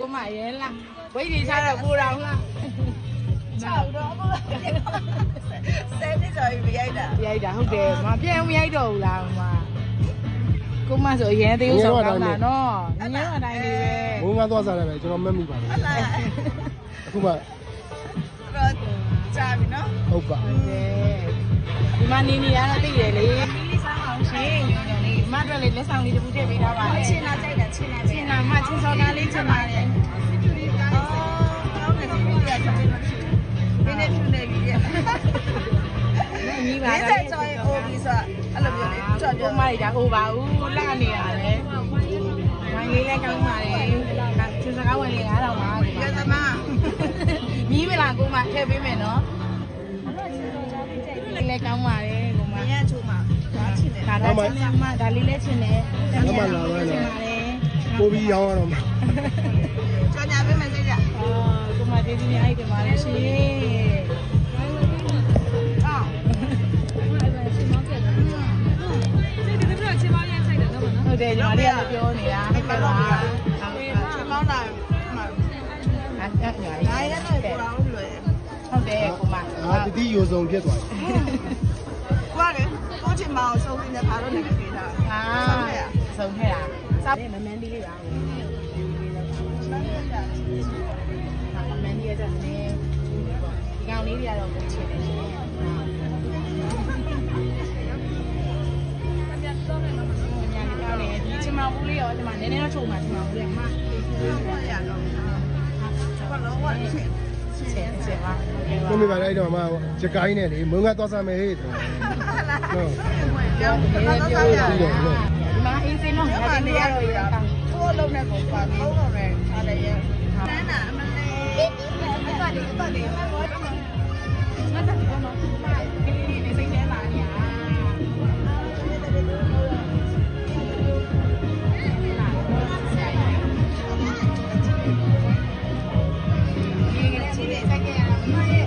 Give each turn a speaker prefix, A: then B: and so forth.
A: ကိုမရဲလားဝိတ်ကြီးချတော့ပူတော်လား
B: ချောက်တော့ဘုရားဆယ်နှစ်ကျော်ပြီရိုက်တာ
A: ရိုက်တာဟုတ်တယ်မပြန်မရိုက်တော့ဘူးလားမကိုမဆိုအရင်သေးဦးဆောင်ကောင်းတာနော်ငင်းအတိုင်းလေးပဲ
C: ဘုံကသွားစားတယ်ပဲကျွန်တော်မက်မိပါတယ်
B: ဟုတ်လား
C: အခုမှ
B: တော့ကြာပြီနော်
C: ဟုတ်ပါ
A: ဟုတ်တယ်ဒီမှာနေနေရတော့သိတယ်လေလေးစားအောင်ရှင်ညညလေးမအတွက်လေးလက်ဆောင်လေးတစ်ခုထည့်ပေးထားပါလေ
B: ချင်းလာကြိုက်တာချင်းလာ
A: ချင်း နာမချင်းစောကားလေးချင်းပါတယ်
B: အော်ဟုတ်တယ်ဒီလိုရတယ်ဒီနေ့ထူနေပြီရဲ့
A: ညီပါ
B: လေး
A: တော့
B: ဆက်ကျော်ရင်အိုပြီးဆိုအဲ့လိုမျိုးလေးကြော်
A: ကို
B: ကြော်
A: မလေးဒါဟိုပါဦးလှနေရတယ်ဝိုင်းလေးလည်းကောင်းပါတယ်ချင်းစကားဝင်လေး9000ပါ
B: ရသမား
A: မြည်မလားကိုမထည့်ပေးမယ်နော်လည်းကောင်းပါတယ်ကိုမ
B: မရချိုးမှာဒါချင်းတယ်
A: ဒါတော့ချင်းမဒါလေးလည်းချင်းတယ်
C: လက်မလာ ပါနဲ့ပို့ပြီးရောင်းရတော့မှာ
B: ကြော်ညာပေးမယ်စိတ်ကြ
A: အော်ကိုမကျေးဇူးများကြီးတင်ပါတယ်ရှင်အော်ဟုတ်တယ်ညီမလေးကလည်းပြောနေတာဟုတ်ကဲ့ပါ
B: ချင်းမောင်းတာမှ
A: အဲ့အဲ့ညီမလေး
B: ဒါရတော့ကိုတော်လွယ်
A: ဟုတ်တယ်ကိုမ
C: အာတတိယိုဆုံးဖြစ်သွားတယ်
B: ကိုကလေကိုချင်းမောင်းဆုံးနေပါတော့နေပြီလား
A: အာဆုံးခဲ့တာ စားမမန်းလေးလေးပါမန်းလေးရတဲ့နေဒီကောင်လေးတွေကတော့ကိုချင်တယ်ရှင်ညာလေးကောင်းတယ်ဒီချင်မဘူးလေးရောဒီမှာနည်းနည်းတော့ချုံပါချင်မဘူးလေးအမ
C: မမေပါလိုက်တော့မှချက်ကိုင်းနဲ့လေမုံကသွားစားမယ်ဟေ့ဟုတ်
B: ပြော
A: ပြော
B: ပြော
A: ပြော
B: ပြော
A: ပြော
B: ရ
A: ဒီမှာအင်းစင်းတော့
B: ဒီ
A: ငါ
B: မှာ
A: တင်
B: နေ
A: နေ
B: ရ
A: ရ
B: တော့
A: တော့
B: ရ
A: ရ
B: တာကိုလုံးနဲ့ကိုပါသုံးတော့ရဲအားလည်းရနန်းနာအမလေးအဲ့ဒါလေးအဲ့ဒါလေးမဘောတော့
A: ငါတက်ဒီကတော့ကလေးလေးစိတ်ထဲလာနေရဒီကလေးလေးစိတ်ထဲရတာမရဲ့